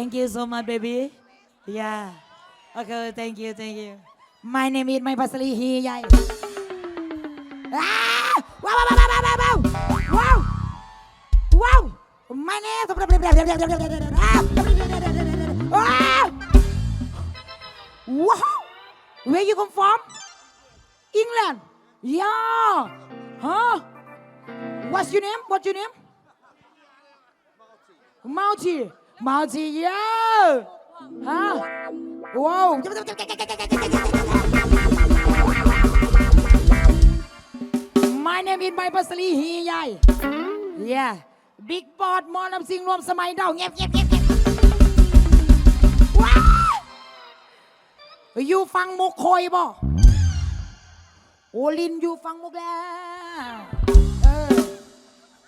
thank you so much baby yeah okay thank you thank you my name is ไม่พัสลีฮีใหญ่อ้าว้าวว้าวว้าวว้าวว้าวว้าวว้าว my name ว้าวว้าว where you come from England yeah huh what's your name what's your name Multi Multi yeah huh wow My name is ไมพัสลีฮีใหญ่ yeah big boss หมอลำซิงรวมสมัยเดาเงียบเงียบเงียบเงียบว้าอยู่ฟังมุกคอยบ่โอลินอยู่ฟังมุกแล้วเออ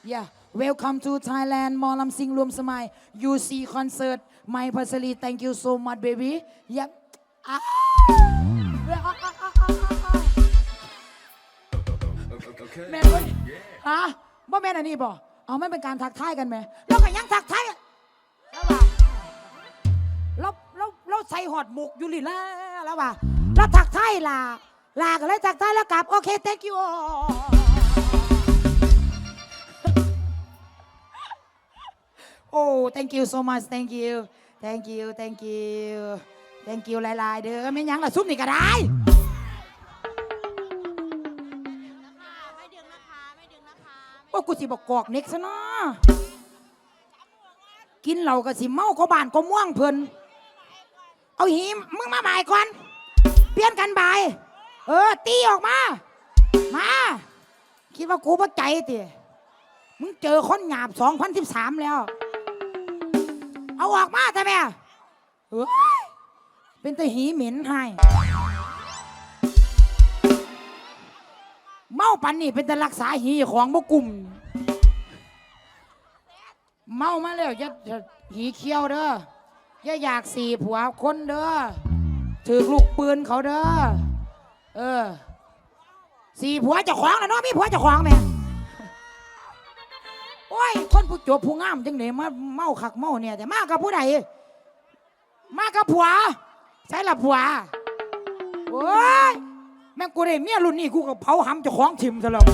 yeah welcome to Thailand หมอลำซิงรวมสมัย you see concert ไมพัสลี thank you so much baby yeah อ่า Okay. แม่นบ่นี่ฮะบ่แม่นอันนี้บ่เอาไม่เป็นการทักทายกันไหมเราก็ยังทักทายอะแล้วว่าเราเราเราใส่หอดหมกอยู่ลิแล้วแล้วว่าเราทักทายลาลาก็เลยทักทายแล้วกลับโอเค thank you โอ้ thank you so much thank you thank you thank you thank you หลายๆ เด้อไม่ยั้งละซุปนี่ก็ได้ไม่ดึงนะคะไม่ดึงนะคะโอ้กูสิบอกกอกเน็กซะเนาะกินเหล้าก็สิเมาก็บานก็ม่วงเพิ่นเอาหิมมึงมาบ่ายก่อน เปลี่ยนกันบ่าย เออ ตีออกมา มา คิดว่ากูบ่ใจติมึงเจอคนหยาบ2013แล้ว เอาออกมาทำไมเอ้ยเป็นแต่หีเหม็นให้ เมาปันนี่เป็นแต่รักษาหีของบกลุ่ม เมามาแล้วอย่าอย่าหีเขี้ยวเด้ออย่าอยากสีผัวคนเด้อถือลูกปืนเขาเด้อ เออ สีผัวเจะขวางแล้วเนาะมีผัวเจะขวางแม่ย คนผู้จบผู้งามจังไหนมาเมาคักเมาเนี่ยแต่มากับผู้ใดมากับผัวใช่ละผัวโอ้ยแม่งกูได้เมียรุ่นนี้กูก็เผาหำเจะของทิมซะแล้ว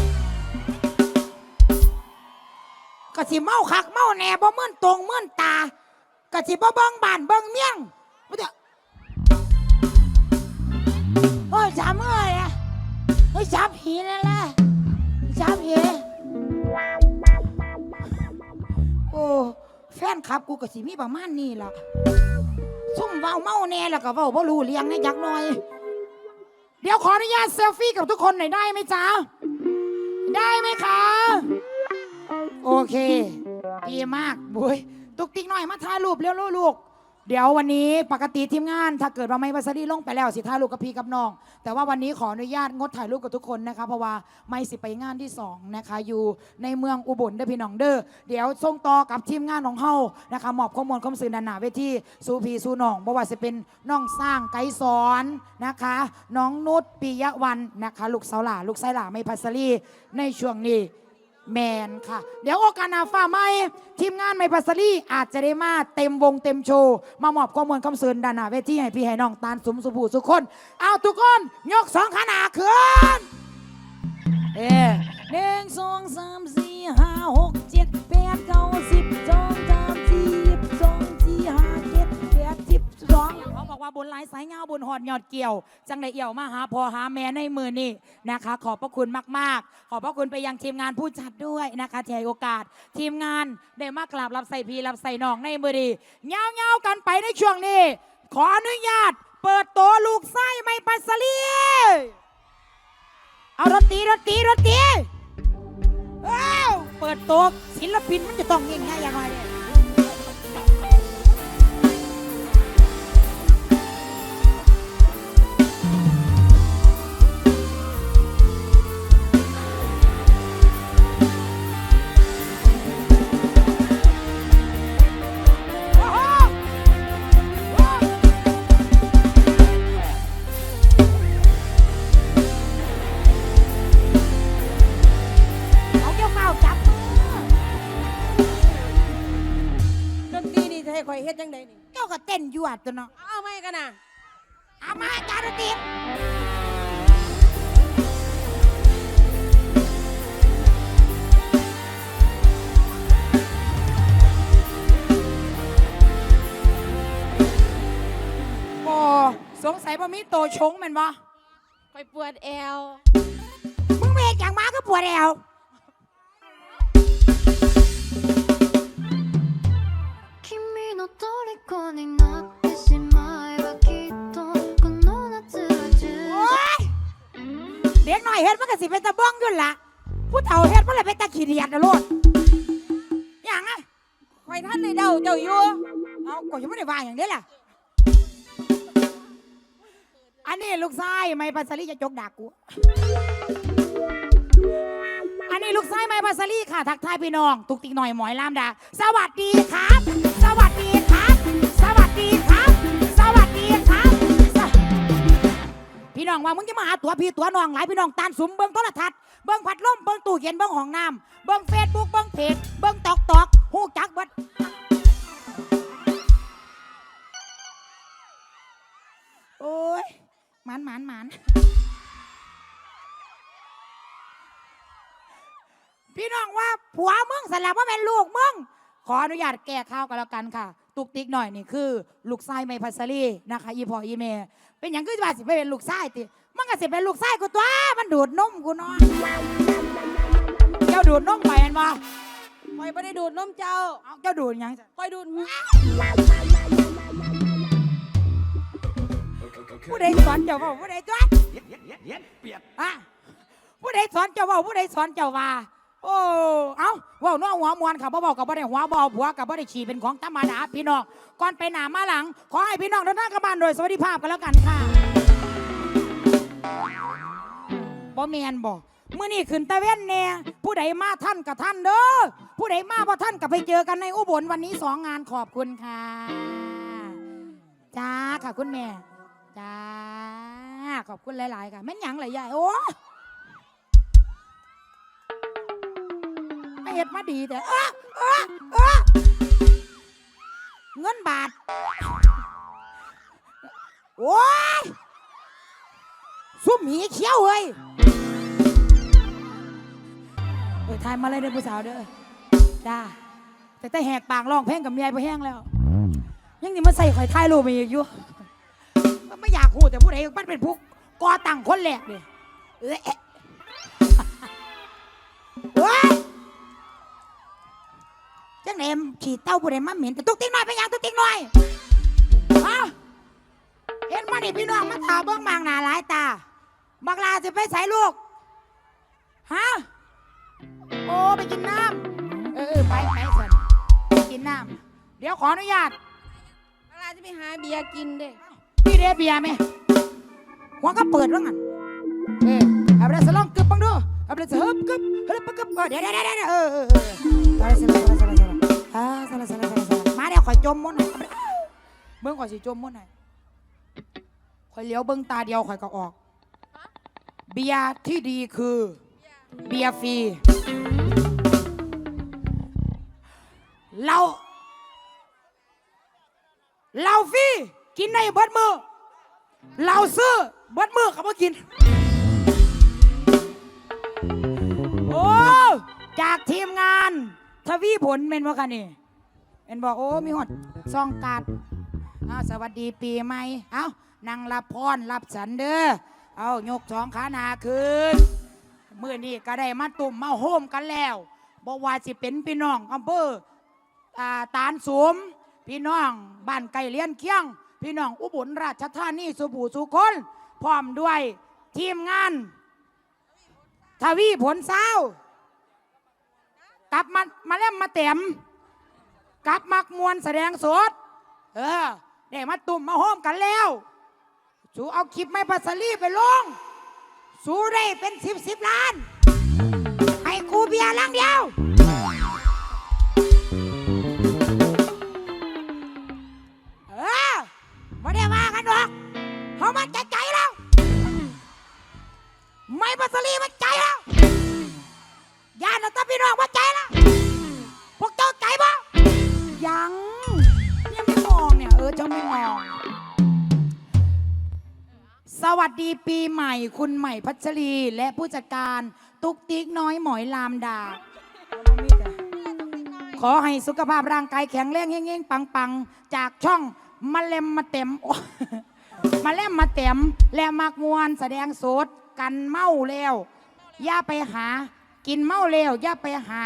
ก็สิเมาคักเมาแหน่บ่เมื่นตรงเมื่นตาก็สิบ่เบิ่งบ้านเบิ่งเมียงบ่เด้อโอ้ยจำเอ้ยอะโอ้ยจับผีนั่นแหละจับผี อ้แฟนคลับกูก็สิมีประมาณนี้ล่ะซุ่มเว้าเมาแน่แล้วก็เว้าบ่รู้เลี้ยงนะยักหน่อย เดี๋ยวขออนุญาตเซลฟี่กับทุกคนหน่อยได้ไหมจ๊ะ ได้ไหมคะ โอเค ดีมากบุยตุกติ๊กหน่อยมาถ่ายรูปเร็วๆลูก เดี๋ยววันนี้ปกติทีมงาน ถ้าเกิดว่าไม่บัสดีลงไปแล้วสิถ่ายรูปกับพี่กับน้อง แต่ว่าวันนี้ขออนุญาตงดถ่ายรูปกับทุกคนนะคะ เพราะว่าไม่สิไปงานที่สองนะคะอยู่ในเมืองอุบลเด้อพี่น้องเด้อเดี๋ยวส่งต่อกับทีมงานของเฮานะคะมอบข้อมูลข้อมูลสื่อด้านหน้าเวทีสูพีสูน้องบ่ว่าจะเป็นน้องสร้างไกด์สอนนะคะ น้องนุชปิยวันนะคะลูกสาวหล่าลูกไส้หล่าไม่พัสลีในช่วงนี้ แมนค่ะ เดี๋ยวโอกาสหนาฟ้าไม่ทีมงานไม่พัสลี่อาจจะได้มาเต็มวงเต็มโชว์มามอบข้อมูลคำเสริญด้านหน้าเวทีให้พี่ให้น้องตาลสมสุภูสุขคนเอาทุกคนยกสองขาหนาขึ้นเอ๊หนึ่งสองสามสี่ห้าหกเจ็ดแปดเก้าสิบสอง บอกว่าบนหลายสายเงาบนหอดยอดเกี่ยว จังได้เอี่ยวมาหาพอหาแม่ในมือนี่นะคะ ขอบพระคุณมาก ๆ ขอบพระคุณไปยังทีมงานผู้จัดด้วยนะคะที่ให้โอกาส ทีมงานได้มากราบรับใส่พีรับใส่น้องในมือดีเงาเงากันไปในช่วงนี้ ขออนุญาต เปิดตัวลูกไส้ไม่ปัสลีเอาดนตรีดนตรีดนตรีเอ้าเปิดตัวศิลปินมันจะต้องยิ่งใหญ่อย่างไร อดนตรีนี่จะให้ข่อยเฮ็ดจังใดนี่แกจ้าก็เต้นยวดตัวเนาะเอาไม่กันนะเอามาจารย์ดนตรีโอ้สงสัยว่ามีโตชงแมันบ่คอยปวดแอวมึงเวกอย่างมาก็ปวดแอว เด็กหน่อยเฮ็ดมันก็สิเป็นตะบ้องอยู่ละผู้เฒ่าเฮ็ดมันเลยเป็นตะขี้เดียดนะโลดอย่างอะคอยท่านในเดาเจ้าอยู่เอาก็ยังไม่ได้ว่าอย่างนี้ล่ะ อันนี้ลูกชายไม่ปัสสลีจะจกดักกู อันนี้ลูกชายไม่ปัสสลีค่ะ ทักทายพี่น้อง ตุกติกหน่อยหมอยลามดา สวัสดีครับ สวัสดี พี่น้องว่ามึงจะมาหาตัวพี่ตัวน้องหลายพี่น้องตานสุมเบิ้งโทรทัศน์เบิ้งพัดลมเบิ้งตู้เย็นเบิ้งห้องน้ำเบิ้งเฟซบุ๊กเบิ้งเพจเบิ้งตอกตอกหูจักเบิดโอ้ยหมันหมันหมันพี่น้องว่าผัวมึงสลับว่าเป็นลูกมึงขออนุญาตแก้ข่าวกันแล้วกันค่ะ ตุกติ๊กหน่อยนี่คือ ลูกไส้ไม่พัสลีนะคะอีพออีเมเป็นอย่างคือว่าสิไปเป็นลูกไส้ติมันก็สิเป็นลูกไส้กูตัวมันดูดนมกูเนาะเจ้าดูดนมไปเห็นบ่คอยไม่ได้ดูดนมเจ้าเอาเจ้าดูดหยังจ้ะคอยดูดผู้ใดสอนเจ้าว่าผู้ใดตัวเย็ดเย็ดเย็ดเย็ดเปียกอะผู้ใดสอนเจ้าเว่าผู้ใดสอนเจ้าว่า โอ้ เอ้าเว่าน้องหัวมวนค่ะบ่บอกกับบ่ได้หัวบอผัวกับบ่ได้ฉี่เป็นของธรรมดาพี่น้อง ก่อนไปหนามาหลัง ขอให้พี่น้องเดินทางกลับบ้านโดยสวัสดิภาพกันแล้วกันค่ะบ่แมนบ่มื้อนี้ขึ้นตะเว้นแน่ผู้ใดมาท่านกับท่านเด้อ ผู้ใดมาบ่ท่านกับไปเจอกันในอุบลวันนี้สองงานขอบคุณค่ะจ้าค่ะคุณแม่จ้าขอบคุณหลาย ๆ ค่ะแม่นหยังหลายใหญ่โอ้ ไม่เห็ดมาดีแต่เออเออเออเงินบาท โอ้ยซุ่มหีเขี้ยวเฮ้ยเออทายมาเลยเด้อผู้สาวเด้อจ้าแต่แต่แหกปากร้องเพลงกับเมียไปแห้งแล้ว ยังนี่มาใส่ข่อยท้ายรูปมาอีกอยู่ไม่อยากพูดแต่ผู้ใดมันเป็นผู้ก่อตั้งคนแรกเลย ไหนฉีดเต้าผู้ใดมาเหม็นแต่ตุ๊กติ๊กน้อยไปยังตุ๊กติ๊กน้อยฮะเห็นมาดิพี่น้องมาถามเบื้องมางหนาหลายตาบักลาจะไปใส่ลูกฮะโอ้ไปกินน้ำเออเออไปไปสิไปกินน้ำเดี๋ยวขออนุญาตเวลาจะไปหาเบียร์กินเด้พี่เดเบียร์ไหมหัวก็เปิดแล้วงั้นเออเอาไปเลยสลองกึบบังดูเอาไปเลยสฮึบกึบเฮ้ยปะกึบเออเดี๋ยวเดี๋ยวเดี๋ยวเดี๋ยวเออเออเออเอาไปเลยสลองสลองสลองสลอง อ่าสลสลสลสลมาเดี๋ยวข่อยจมมุ่นให้อยเบิ่งข่อยสิจมมุ่นให้ข่อยเลี้ยวเบิ่งตาเดียวข่อยก็ออก เบียร์ที่ดีคือ เบียร์ฟรีเราเราฟรีกินในเบิดมือเราซื้อเบิดมือเขาบ่กิน โอ้ จากทีมงาน ทวีผลเป็นว่ากันนี่เป็นบอกโอ้มีหอดซองการ์ดอ้าสวัสดีปีใหม่เอานั่งรับพรรับสันเด้อเอายกสองขาหนาคืนมื่อนี้ก็ได้มาตุ่มมาโฮมกันแล้วบอกว่าสิเป็นพี่น้องอำเภออ่าตาลสมพี่น้องบ้านไก่เลี้ยนเคียง พี่น้องอุบลราชธานีสุบูสุคนพร้อมด้วยทีมงาน ทวีผลเศร้า กลับมามาเล่มมาเต็มกลับมักมวลแสดงสด เออได้มาตุ่มมาโฮมกันแล้ว สูเอาคลิปไม่ปัสลีไปลง สูได้เป็นสิบสิบล้าน ให้กูเบียร์ลังเดียว เออไม่ได้ว่ากันหรอกเขามันใจใจแล้ว ไม่ปัสสลีมันใจแล้ว ย่านเอาาพี่น้องว่าใจละพวกเจ้าใจบ่ยังยังไม่มองเนี่ยเออเจ้าไม่มอง สวัสดีปีใหม่คุณใหม่พัชรีและผู้จัดการตุ๊กติ๊กน้อยหมอยลามดา ขอให้สุขภาพร่างกายแข็งแรงเฮ้งๆ ปังๆ จากช่องมาเล็มมาเต็มมาเล็มมาเต็ม และมากมวนแสดงสดกันเมาแล้วย่าไปหา กินเมาแล้วอย่าไปหา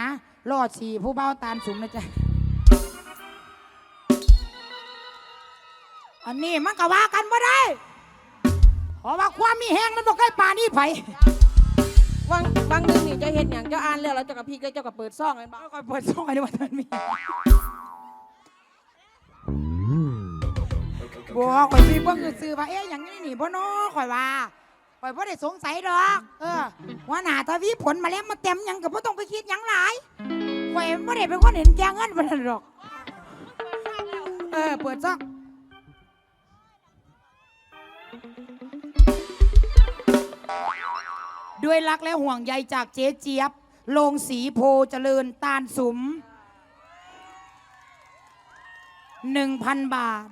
ลอดสีผู้เบาตาลสูงนะจ๊ะอันนี้มันก็ว่ากันบ่ได้เพราะว่าความมีแห้งมันบอกใกล้ป่านี่ไผวังบางนึงนี่เจะเห็นอย่างเจ้าอ่านแล้วแล้วเจ้ากับพี่ก็เจ้ากับเปิดซ่องกันบ้างเอาก่อนเปิดช่องไอ้นี่ว่ามันมีบัวข่อยซีเบิ่งคือซื้อว่าเอ๊ะอย่างนี้นี่บ่น้อข่อยว่า ข่อยบ่ได้สงสัยดอก เออว่าหนาทวีผลมาแล้วมาเต็มหยังก็บ่ต้องไปคิดหยังหลายข่อยบ่ได้เป็นคนเห็นแก่เงินปานนั้นดอก เออ เปิดช่องด้วยรักและห่วงใยจากเจ๊เจี๊ยบ โลงสีโพเจริญตาลสุมหนึ่งพันบาท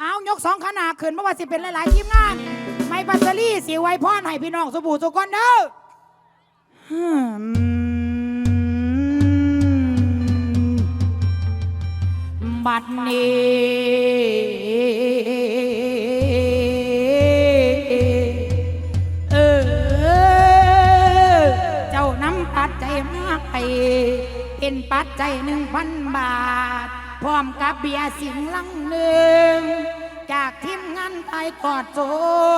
เอายกสองขนาดขึ้นเพราะว่าสิเป็นหลาย ๆ ทีมงาน ปัสสลี่สีไว้พ่อให้พี่น้องสบู่สุกคนเด้อฮึ่มบัดนี้เออเจ้าน้ำปัดใจมากไปเป็นปัดใจหนึ่งพันบาท พร้อมกับเบียร์สิงลังหนึ่ง จากทีมงานไทยกอดโจ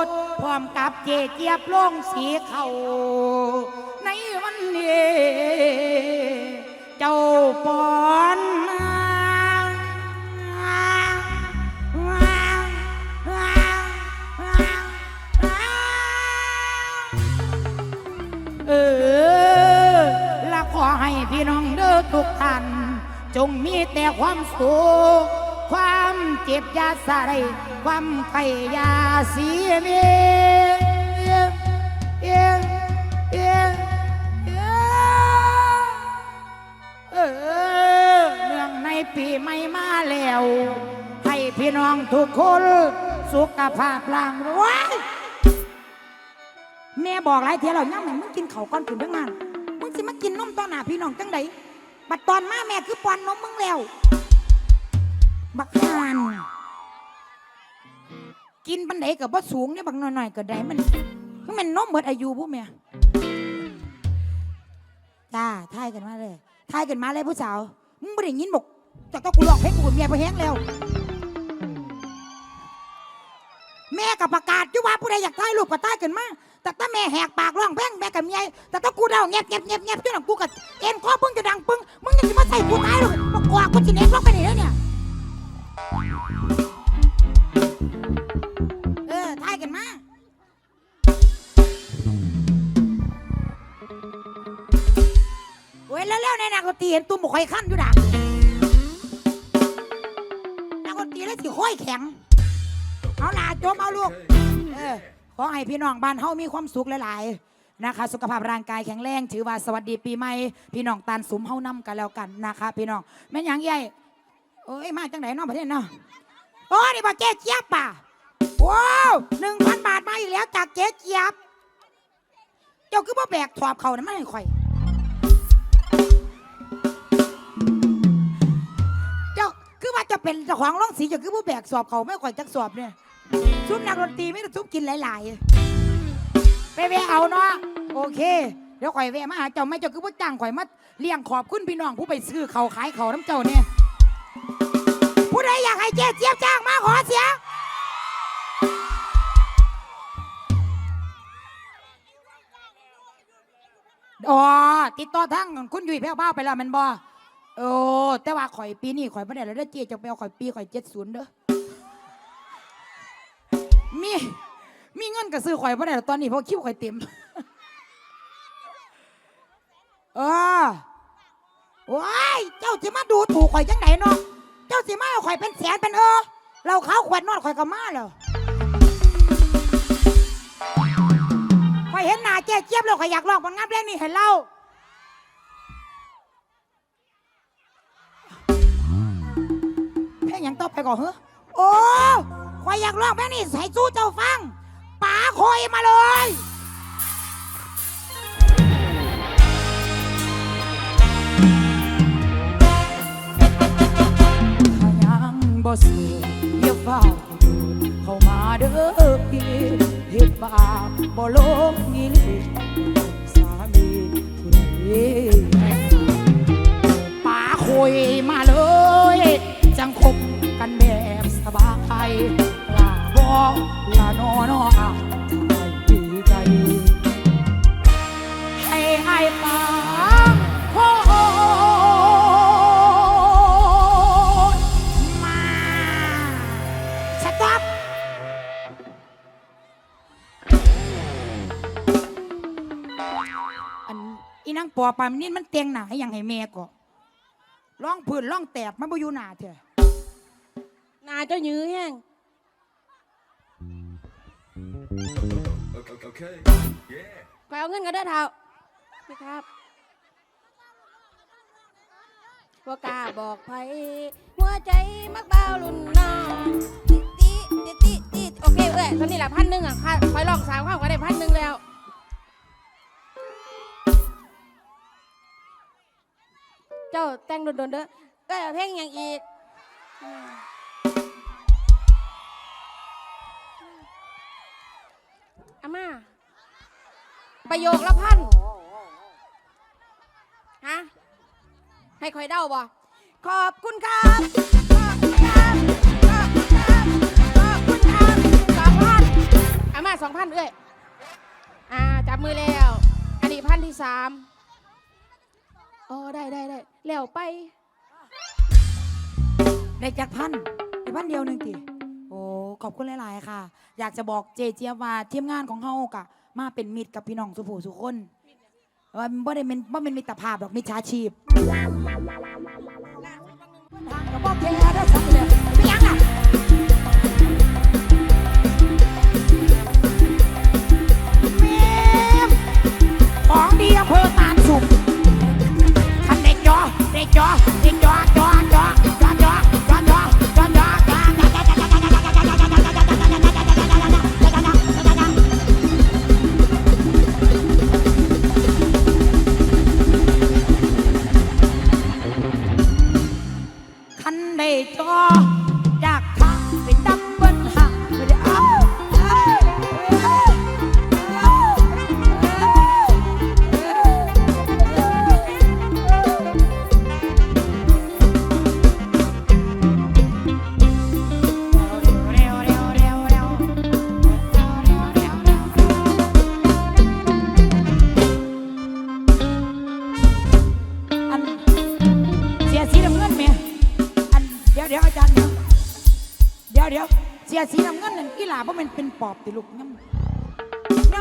ดพร้อมกับเจเจียบลงสีเขาในวันนี้ เจ้าปอนเออและขอให้พี่น้องเด้อทุกท่าน จงมีแต่ความสุข จ็บยาใส่ความไขยาเสียเมียเอียงเอียงเอียงเออเนื่องในปีใหม่มาแล้ว ให้พี่น้องทุกคนสุขภาพร่างรวยแม่บอกหลายเที่ยแล้วย่ำให้มึงกินเขาก่อนถึงเรื่องงานมึงสิมากินนมตอนหนาพี่น้องจังไดบัดตอนมาแม่คือปอนนมมึงแล้ว บักฮานกินปันไดกับว่าสูงเนี่ยบักหน่อยๆก็ได้มันมันนนมเบิดอายุผู้แม่จ้าทายกันมาเลยทายกันมาเลยผู้สาวมึงไม่ได้ยินบอกจากต้องกูร้องเพลงกูกับเมียไปแห้งแล้ว แม่กับประกาศอยู่ว่าผู้ใดอยากถ่ายรูปก็ถ่ายกันมาแต่ถ้าแม่แหกปากร้องเพลงแม่กับเมียแต่ถ้ากูเดาเงียบเงียบเงียบเงียบจนหลังกูกับเอ็นคอปึ้งจะดังปึ้งมึงยังจะมาใส่กูตายหรอกบอกกว่ากูจะเน็บลงไปไหนแล้วเนี่ย เว้ยแล้วในนักดนตรีเห็นตุ้มบุกไข่ขั้นอยู่ด่ะนักดนตรีแล้วสิค่อยแข็ง เอาหนาจมเอาลูก เออ ขอให้พี่น้องบ้านเฮามีความสุขหลายๆ นะคะ สุขภาพร่างกายแข็งแรง ถือว่าสวัสดีปีใหม่ พี่น้องตานสุมเฮานํกันแล้วกันนะคะ พี่น้องแม่นยังใหญ่เอ้ย มาจังไหนน้องประเทศเนาะโอ้นี่บ่เจ๊เจี๊ยบป่ะว้าวหนึ่งพันบาทมาอีกแล้วจากเจ๊เจี๊ยบ เจ้าคือบ่แบกถอบเขานะไม่ให้ข่อย จะเป็นเจ้าของร้องสีเจ้าคือบ่แบกสอบเขาไม่ข่อยจักสอบเนี่ยซุปนักดนตรีไม่ได้ซุปกินหลายๆ ไปแวะเอาเนาะโอเค เดี๋ยวข่อยแวะมาหาเจ้าไม่เจ้าคือบ่จ้างข่อยมาเลี้ยงขอบคุณพี่น้องผู้ไปซื้อเขาวขายเขาวน้ำเจ้าเนี่ยผู้ใดอยากให้เจ๊เจี๊ยบจ้างมาขอเสียงอ๋อติดต่อทั้งคุณยุ้ยแพ้วเบ้าไปแล้วแมันบ่ โอ้แต่ว่าข่อยปีนี้ข่อยไม่ได้แล้วเด้อเจ๊จะไปเอาข่อยปีข่อยเจ็ดศูนย์เด้อมีมีเงินก็ซื้อข่อยไม่ได้แล้วตอนนี้เพราะคิวข่อยเต็ม เออว้ายเจ้าสิมาดูถูกข่อยจังไหนเนาะเจ้าสิมาเอาข่อยเป็นแสนเป็นเออ เราเขาขวดนอดข่อยก็มาแล้วข่อยเห็นหน้าเจ๊เจี๊ยบแล้วข่อยอยากลองผลงานเพลงนี้ให้เล่า ต่อไปก่อนเหรอโอ้ข่อยอยากร้องเพลงนี้ใส่สู้เจ้าฟังป๋าคอยมาเลยถ้ายังบ่เสื่ออย่าเฝ้าเข้ามาเด้อพี่เฮ็ดบาปบ่ลงอีหลีสามีผู้ใดป่าคุยมาเลย จังคบ กันแบบสบายลาบอกลานอนออาทายดีใจ ให้ไอ้ปาโคมาสต๊อปอันอีนังปอปามนี่มันเตียงหนาอย่างให้แม่ก็ล่องพื้นล่องแตกมันบ่อยู่หนาเถอะ นาเจ้ายื้อแห้ง Okay, okay. Yeah. ไปเอาเงินกันเด้อเท้าพี่ครับว่ากล้าบอกไผหัวใจมักเบาลุ่นน้องติติติติติโอเคเอ้ยตอนนี้แหละพันหนึ่งอะค่ะคอยลองสามข้าวก็ได้พันหนึ่งแล้ว เจ้าแต่งโดนๆเด้อเอาเพลงอย่างอีกอืม อาม่าประโยคละพันฮะให้คอยเดาบ่ขอบคุณครับขอบคุณครับขอบคุณครับขอบคุณครับสองพันอามาสองพันเอ้ยอ่าจับมือแล้ว อันนี้พันที่สามอ๋อได้ได้ได้แล้วไป ได้จากพันได้พันเดียวหนึ่งติโอ้ ขอบคุณหลาย ๆ ค่ะ อยากจะบอกเจเจียบว่าทีมงานของเฮากะมาเป็นมิตรกับพี่น้องสุภูสุคนว่าบ่ได้เป็นบ่เป็นมิตรภาพหรอกมิจฉาชีพทางกับบ่แพ้ได้สักเลยไม่ยังอะของดีอำเภอตาลสุข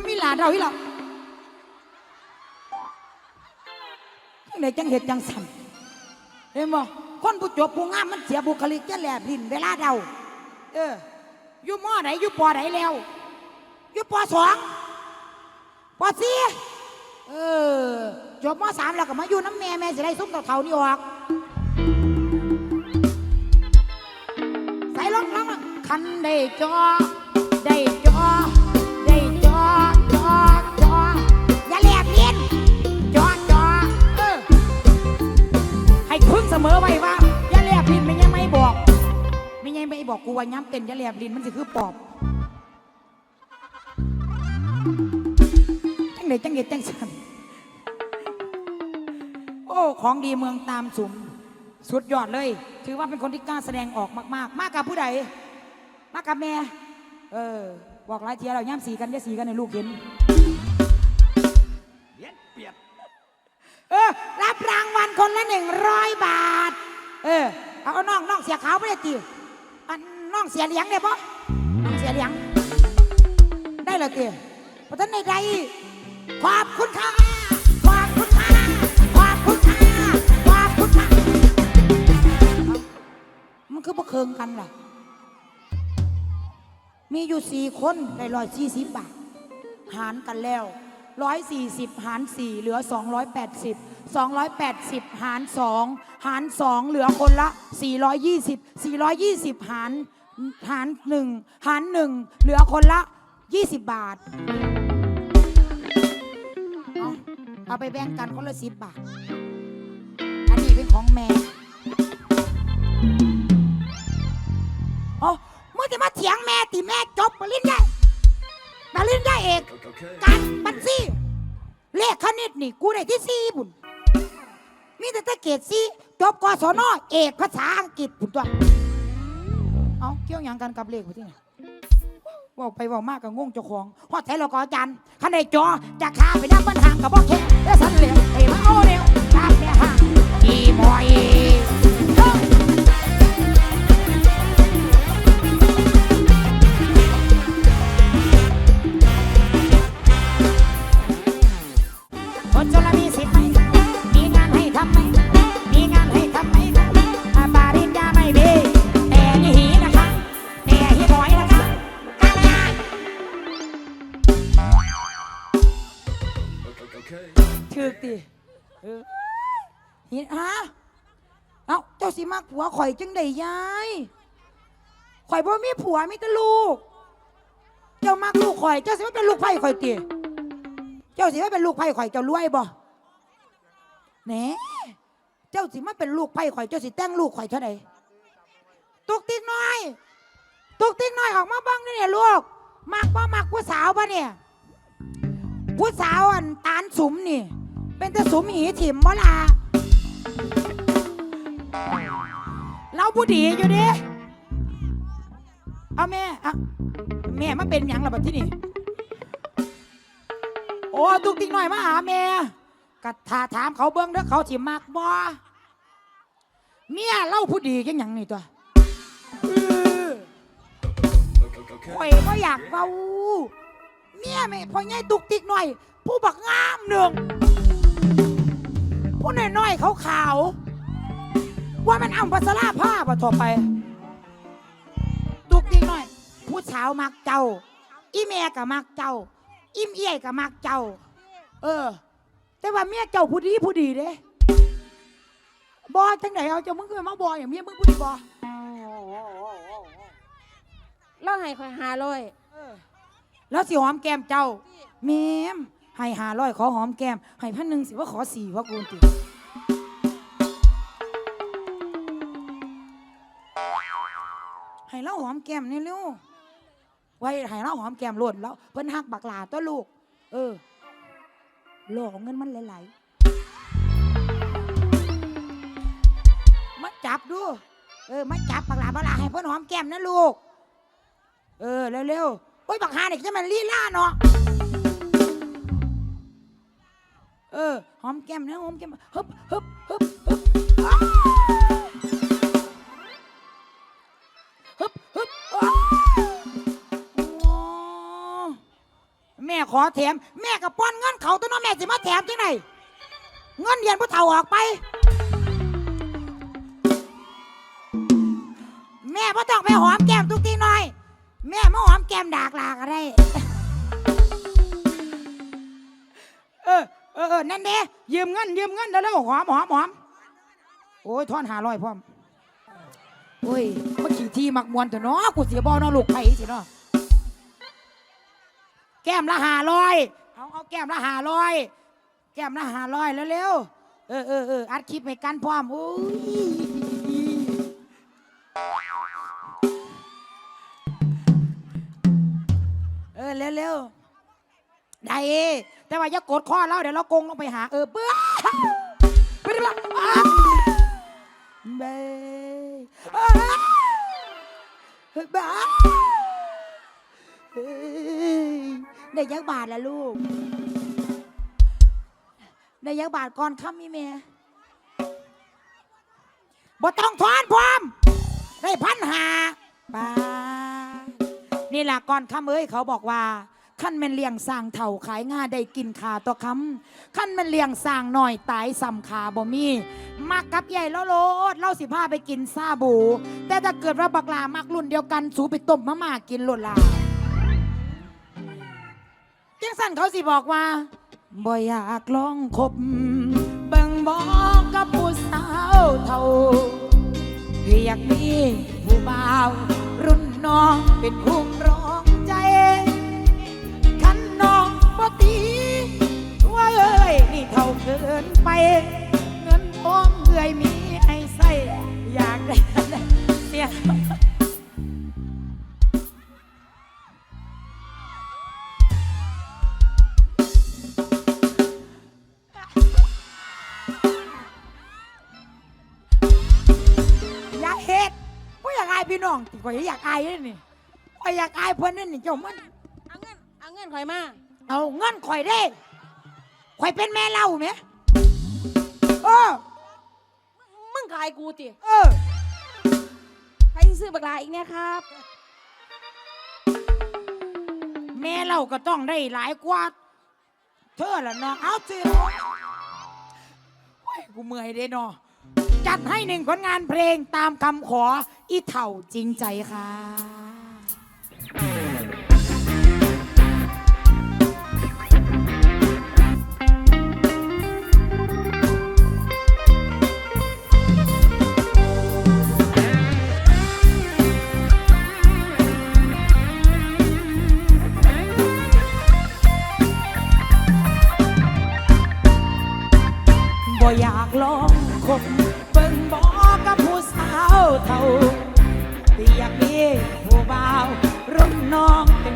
ำน้ำอีหลาเราอีหลาจังไดจังเห็ดจังสั่นเห็นบ่คนผู้จบผู้งามมันเสียบุคลิกจะแหลบลิ้นเวลาเดาเอออยู่มอไหนอยู่ปอไหนแล้วอยู่ปอสองปอสี่เออจบมอสามแล้วก็มาอยู่น้ำแม่แม่สิได้ซุ้มเท่าๆนี่ออกใส่ลงลงลงคันได้จอได้จอได้ มอไว้ว่าอย่าแหลบลิ้นไม่ยังไม่บอก ไม่ยังไม่บอกกูว่าย้ำเต้นอย่าแหลบลิ้นมันสิคือปอบจังเด็ดจังเด็ดจังสันโอ้ของดีเมืองตามสุมสุดยอดเลย ถือว่าเป็นคนที่กล้าแสดงออกมาก ๆ มากกับผู้ใดมากกับแม่ เออบอกหลายเทียเราย่ำสีกันย่าสีกันในลูกเห็นเย็ดเปียด เออ รับรางวัลคนละหนึ่งร้อยบาท เออ เอาน้องน้องเสียขาวไม่ได้ตีอันน้องเสียเหลียงได้ปะน้องเสียเหลียง ได้เลยตีเพราะท่านในใดขอบคุณค่ะขอบคุณค่ะขอบคุณค่ะขอบคุณค่ะเอ้ามันคือบ่เคืองกันล่ะ มีอยู่สี่คนได้ร้อยสี่สิบบาท หารกันแล้ว ร้อยสี่สิบหารสี่เหลือสองร้อยแปดสิบสองร้อยแปดสิบหารสองหารสองเหลือคนละสี่ร้อยยี่สิบสี่ร้อยยี่สิบหาร หารหนึ่งหารหนึ่งเหลือคนละยี่สิบบาท เอาเอาไปแบ่งกันคนละสิบบาท อันนี้เป็นของแม่โอ้มึงจะมาเถียงแม่ติแม่จบปริญญา ริญญาเอก การบัญชีเลขคณิตนี่ กูได้ที่สี่บุญมีแต่ตะเกียรสี่จบกศนเอกภาษาอังกฤษบุญตัวเอาเกี่ยวหยังกันกับเลขไปที่ไหนว่าไปเว่ามากกับงงเจ้าของฮอดใช้เราก็อาจารย์ขันในจอจะขาไปนั่งบนห่างกับบ่แค่แล้วสันเหลวไอ้มาเอาเร็วตามแม่ห่างอีหมอย ถือติเออเห็นฮะเอ้าเจ้าสิมักผัวข่อยจังได้ยายข่อยบ่มีผัวมีแต่ลูก เจ้ามักลูกข่อย เจ้าสิว่าเป็นลูกไผ่ข่อยติเจ้าสิว่าเป็นลูกไผ่ข่อยเจ้ารวยบ่แหนเจ้าสิมาเป็นลูกไผ่ข่อยเจ้าสิแต่งลูกข่อยเท่าใดตุกติ๊กน้อย ตุกติ๊กน้อยออกมาบ้างนี่เนี่ยลูกมักบ่มักผู้สาวปะเนี่ย ผู้สาวอันตาลสุมนี่ เป็นแต่สุมหีถิ่มบ่ล่ะเราผู้ดีอยู่ดิเอาแม่อะแม่มาเป็นหยังล่ะแบบที่นี่ โอ้ตุกติ๊กหน่อยมาหาแม่กัถาถามเขาเบิ้งเด้อเขาสิมักบ่เมียเล่าผู้ดีจังหยังนี่ตัวเออ Okay. ข่อยก็อยากเว้า เมียแม่พอใหญ่ตุกติกหน่อย ผู้บักงามหนึ่งผู้น้อยๆเขาขาวว่ามันอ่ำปัสลาผ้าปะทอไป ตุกติกหน่อย ผู้สาวมักเจ้า อีแม่ก็มักเจ้า อิมเอี้ยก็มักเจ้า เออ แต่ว่าเมียเจ้าผู้ดีผู้ดีเด้บอจังไหนเอาเจ้ามึงเคยมาบออย่างเมียมึงผู้ดีบอเราให้คอยหาเลย แล้วสิหอมแก้มเจ้าแมมให้หาร้อยขอหอมแก้ม ให้พันหนึ่งสิว่าขอสี่ว่ากูนติให้เราหอมแก้มนี่เร็วไว้ให้เราหอมแก้มโลดแล้วเพิ่นหักบักหลาตัวลูก เออโลกของเงินมันไหลๆมาจับดูเออมาจับบักหลาบักหลาให้เพิ่นหอมแก้มนะลูก เออเร็วๆ โอ้ยบักฮาเนี่ยจะมันลีล่าเนาะ เออหอมแก้มนะหอมแก้มฮึบฮึบฮึบฮึบอ้าวฮึบฮึบอ้าวโอ้แม่ขอแถม แม่กับป้อนเงินเขาตัวเน้องแม่สิมาแถมจังไหนเงินเดือนผู้เฒ่าออกไป แม่พ่ต้องไปหอมแก้มทุกที แม่มาหอมแก้มดากลากอะไรเออเออเออนั่นเด้ยืมเงินยืมเงินแล้วแล้วหอมหอมหอมโอ้ยทอนหาร้อยพร้อมโอ้ยมาขี่ทีมักมวนแต่เนาะกูเสียบอเนาะลูกไผ่สิเนาะแก้มละหาร้อยเอาเอาแก้มละหาร้อยแก้มละหาร้อยแล้วเร็วๆเออเออเอออัดคลิปให้กันพร้อมโอ้ย ออเร็วๆได้แต่ว่าอย่ากดข้อเราเดี๋ยวเรากงลงไปหา เออเบื่อไปดิละอ้าวเบ้าบ้าเฮ้ยได้ยักบาทละลูก ได้ยักบาทก่อนคำมีเมียบ่ต้องทอนพร้อม ได้พันหาบา นี่แหละก่อนคำเอ้ยเขาบอกว่าขั้นแมันเลี้ยงสร้างเถ่าขายง่าได้กินขาตัวคำขั้นแมันเลี้ยงสร้างหน่อยตายสำขาบ่มีมักกับใหญ่แล้วโลดเล่าสิพาไปกินซาบู แต่ถ้าเกิดว่าบักลามักรุ่นเดียวกันสูไปต้มมะม่ากินโลดลาจังสั่นเขาสิบอกว่าบ่อยากลองคบเบิ่งบอกกับผู้สาวเท่าอยากมีผู้บ่าว น้องเป็นคุ้มรองใจขันน้องบ่ตีว่วเลยนี่เท่าเกินไป เงินอ้อมเงยมีไอ้ใส่อยากได้เมีย น้องที่ข่อยอยากอายนี่นี่ข่อยอยากอายเพิ่นนี่นี่เจ้ามัน เอาเงินเอาเงินข่อยมาเอาเงินข่อยได้ข่อยเป็นแม่เล่าไหมเออมึงขายกูติเออใครสิซื้อบักลาอีกเนี่ยครับแม่เล่าก็ต้องได้หลายกว่า เธอละเนาะเอาสิโอ้ยกูเมื่อยเด้เนาะ จัดให้หนึ่งผลงานเพลงตามคำขออีเถ่าจริงใจค่ะ บ่อยากลองคบ เขาที่อยากมีผู้บ่าวรุ่นน้องเป็น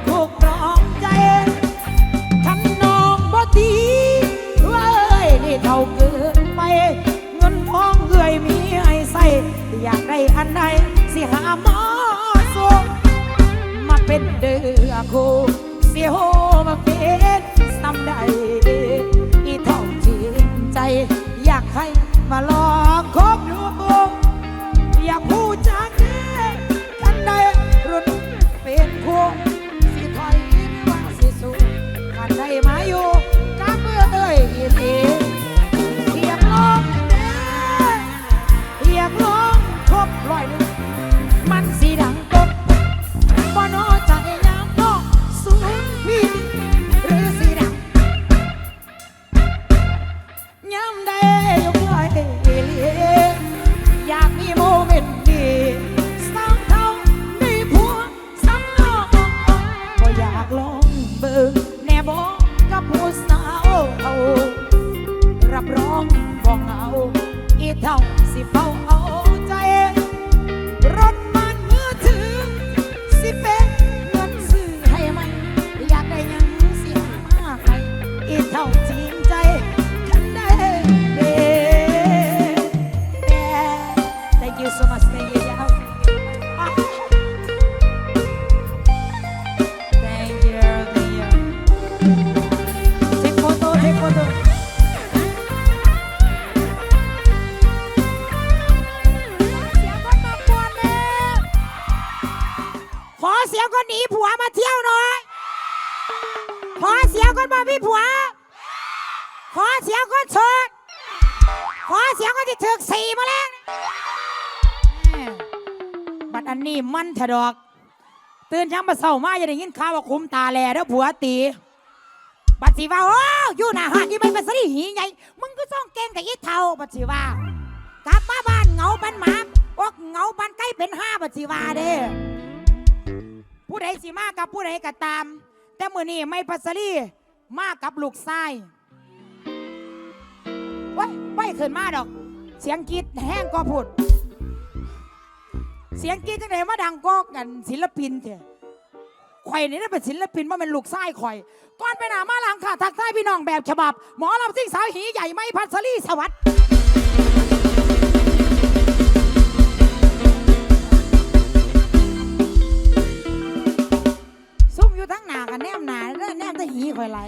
แน่บอกกับผู้สาวเอารับรองบ่เอาอีเท่าสิเฝ้า แม่บัดอันนี้มันถดอก ตื่นเช้ามาเศร้ามาอย่าได้ยินข่าวว่าคุมตาแลแล้วผัวตี บัดสีว่าโอ้อยู่หน้าห้างที่ไม่เป็นสรีหีไงมึงก็ต้องเก่งกับอีเท่าบัดสีว่ากลับมาบ้านเหงาบันหมาอกเหงาบันใกล้เป็นห้าบัดสีว่าเด้ผู้ใดสิมากับผู้ใดก็ตาม แต่มือนี้ไม่พัสรีมากับลูกชายไว้ไว้ขึ้นมาดอก เสียงกรีดแห้งก็พูดเสียงกรีดจังไหนมาดังก็กันศิลปินเถอะข่อยนี่ได้เป็นศิลปินว่าเป็นลูกชายข่อยก่อนไปหนามาหลังค่ะทักทายพี่น้องแบบฉบับ หมอลำซิ่งสาวหีใหญ่ไม่พัสรีสวัสดิ์ซุ่มอยู่ทั้งหนากันแนมหนาเด้อแนมแตะหีข่อยไหลา